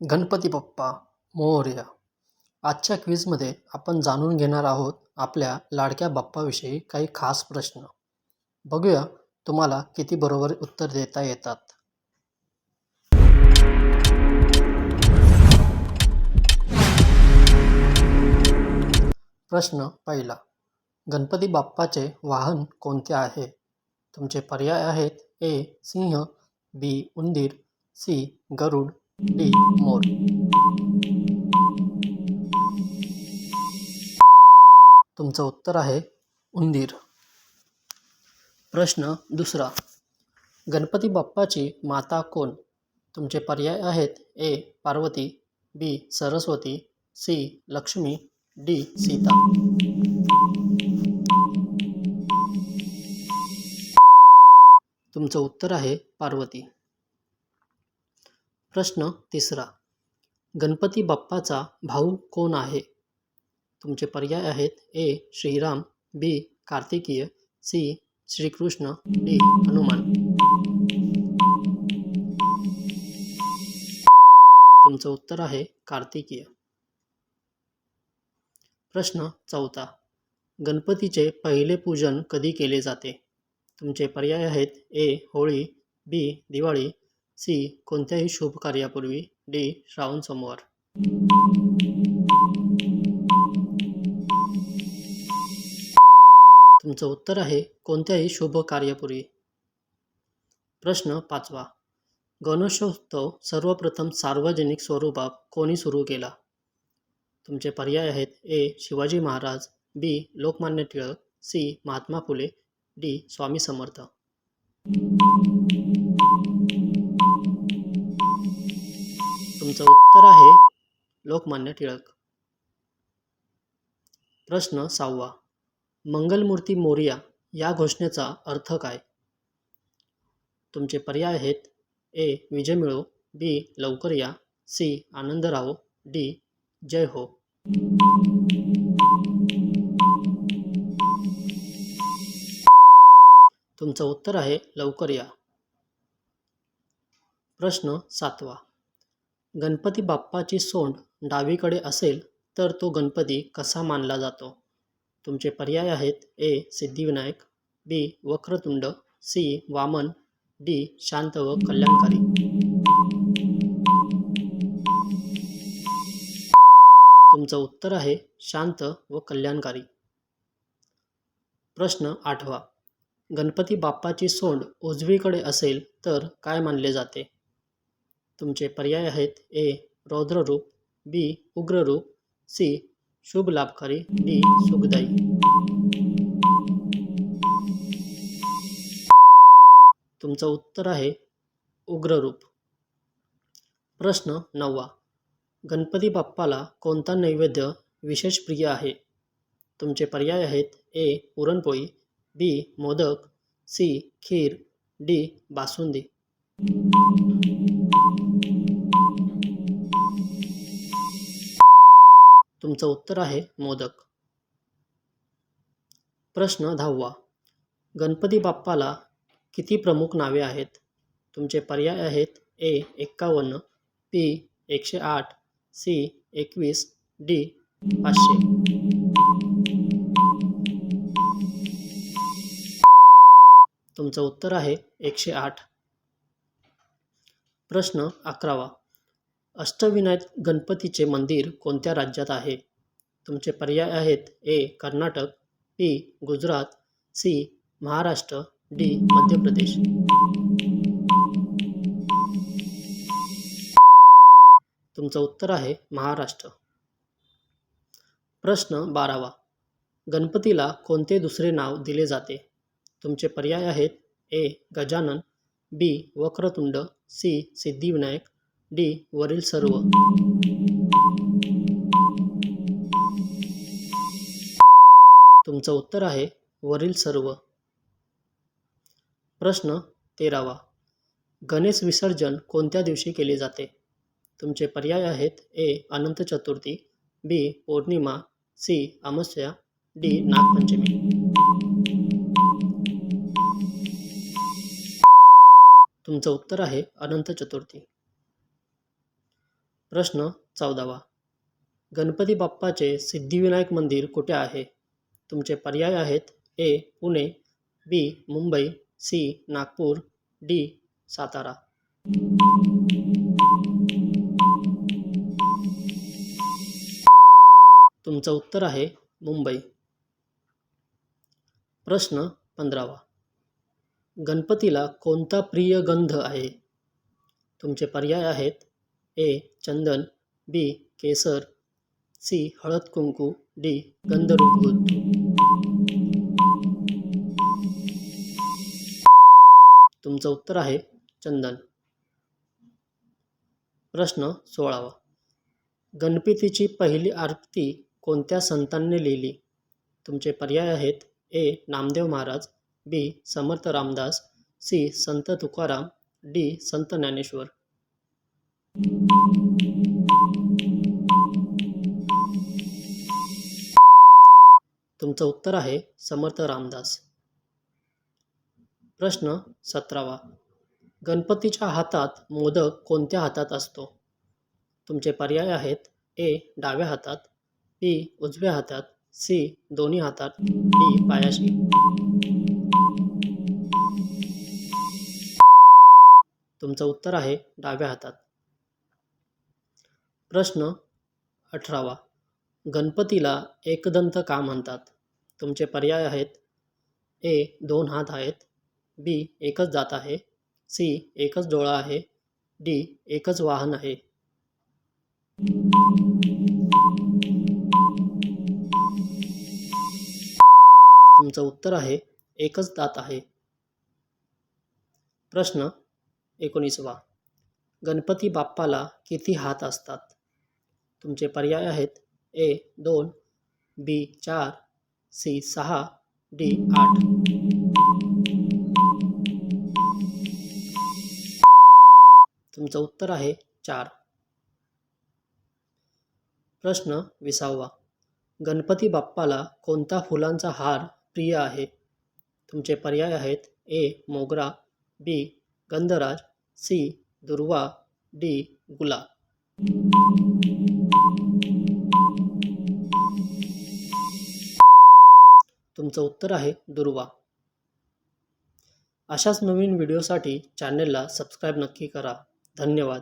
गणपती बाप्पा मोरया. आजच्या क्विजमध्ये आपण जाणून घेणार आहोत आपल्या लाडक्या बाप्पाविषयी काही खास प्रश्न. बघूया तुम्हाला किती बरोबर उत्तर देता येतात. प्रश्न पहिला. गणपती बाप्पाचे वाहन कोणते आहे? तुमचे पर्याय आहेत ए सिंह बी उंदीर सी गरुड डी मोर तुमचं उत्तर आहे उंदीर. प्रश्न दुसरा. गणपती बाप्पाची माता कोण? तुमचे पर्याय आहेत A. Parvati B. Saraswati C. Lakshmi D. Sita. तुमचं उत्तर आहे पार्वती. प्रश्न तिसरा गणपती बाप्पाचा भाऊ कोण आहे? तुमचे पर्याय आहेत A Shriram B Kartikeya C Shrikrishna D Hanuman. तुमचं उत्तर आहे कार्तिकीय. प्रश्न चौथा गणपतीचे पहिले पूजन कधी केले जाते? तुमचे पर्याय आहेत A Holi B Diwali C. कोणत्याही शुभ कार्यापूर्वी डी. श्रावण सोमवार. तुमचं उत्तर आहे कोणत्याही शुभ कार्यापूर्वी. प्रश्न पाचवा. गणेशोत्सव सर्वप्रथम सार्वजनिक स्वरूपात कोणी सुरू केला? तुमचे पर्याय आहेत A. Shivaji Maharaj B. Lokmanya Tilak C. Mahatma Phule D. Swami Samarth. तुमचं उत्तर आहे लोकमान्य टिळक. प्रश्न सहावा. मंगलमूर्ती मोरिया या घोषणेचा अर्थ काय? तुमचे पर्याय आहेत ए. विजय मिळो बी. लवकर या सी. आनंद राहो डी. जय हो. तुमचं उत्तर आहे लवकर या. प्रश्न सातवा. गणपती बाप्पाची सोंड डावीकडे असेल तर तो गणपती कसा मानला जातो? तुमचे पर्याय आहेत A Siddhivinayak B Vakratund C Vaman D शांत व कल्याणकारी. तुमचं उत्तर आहे शांत व कल्याणकारी. प्रश्न आठवा. गणपती बाप्पाची सोंड उजवीकडे असेल तर काय मानले जाते? तुमचे पर्याय आहेत ए. रौद्ररूप बी. उग्ररूप सी. शुभ लाभकारी डी. सुखदायी. तुमचं उत्तर आहे उग्ररूप. प्रश्न नववा. गणपती बाप्पाला कोणता नैवेद्य विशेष प्रिय आहे? तुमचे पर्याय आहेत A. Puran poli B modak C kheer D basundi. तुमचं उत्तर आहे मोदक. प्रश्न दहावा. गणपती बाप्पाला किती प्रमुख नावे आहेत? तुमचे पर्याय आहेत ए एक्कावन्न पी एकशे आठ सी एकवीस डी पाचशे. तुमचं उत्तर आहे एकशे आठ. प्रश्न अकरावा. अष्टविनायक गणपतीचे मंदिर कोणत्या राज्यात आहे? तुमचे पर्याय आहेत A Karnataka B Gujarat C Maharashtra D Madhya Pradesh तुमचं उत्तर आहे महाराष्ट्र. प्रश्न बारावा. गणपतीला कोणते दुसरे नाव दिले जाते? तुमचे पर्याय आहेत A. Gajanan B. Vakratund C. Siddhivinayak D. वरील सर्व. तुमचं उत्तर आहे वरील सर्व. प्रश्न तेरावा. गणेश विसर्जन कोणत्या दिवशी केले जाते? तुमचे पर्याय आहेत A. Anant Chaturthi B. Pournima C. Amavasya D. Nagpanchami. तुमचं उत्तर आहे अनंत चतुर्थी. प्रश्न चौदावा. गणपती बाप्पाचे सिद्धिविनायक मंदिर कुठे आहे? तुमचे पर्याय आहेत A Pune B Mumbai C Nagpur D Satara. तुमचं उत्तर आहे मुंबई. प्रश्न पंधरावा. गणपतीला कोणता प्रिय गंध आहे? तुमचे पर्याय आहेत ए. चंदन बी. केसर सी. हळद कुंकू डी. गंधरुद्भूत तुमचं उत्तर आहे चंदन. प्रश्न सोळावा. गणपतीची पहिली आरती कोणत्या संतांनी लिहिली? तुमचे पर्याय आहेत A. Namdev Maharaj B. Samarth Ramdas C. Sant Tukaram D. संत ज्ञानेश्वर. तुमचं उत्तर आहे समर्थ रामदास. प्रश्न सतरावा. गणपतीच्या हातात मोदक कोणत्या हातात असतो? तुमचे पर्याय आहेत ए. डाव्या हातात बी. उजव्या हातात सी दोन्ही हातात डी पायाशी. तुमचं उत्तर आहे डाव्या हातात. प्रश्न अठरावा. गणपतीला एकदंत का म्हणतात? तुमचे पर्याय आहेत. ए दोन हात आहेत. बी एकच जात आहे. सी एकच डोळा आहे. डी एकच वाहन आहे. तुमचं उत्तर आहे एकच दात आहे. प्रश्न एकोणीसवा. गणपती बाप्पाला किती हात असतात? तुमचे पर्याय आहेत ए दोन बी चार सी सहा डी आठ. तुमचं उत्तर आहे चार. प्रश्न विसावा. गणपती बाप्पाला कोणता फुलांचा हार प्रिय आहे. तुमचे पर्याय आहेत ए. मोगरा बी. गंधराज सी. दुर्वा डी. गुलाब तुमचं उत्तर आहे दुर्वा. अशाच नवीन व्हिडिओसाठी चॅनेलला सबस्क्राईब नक्की करा. धन्यवाद.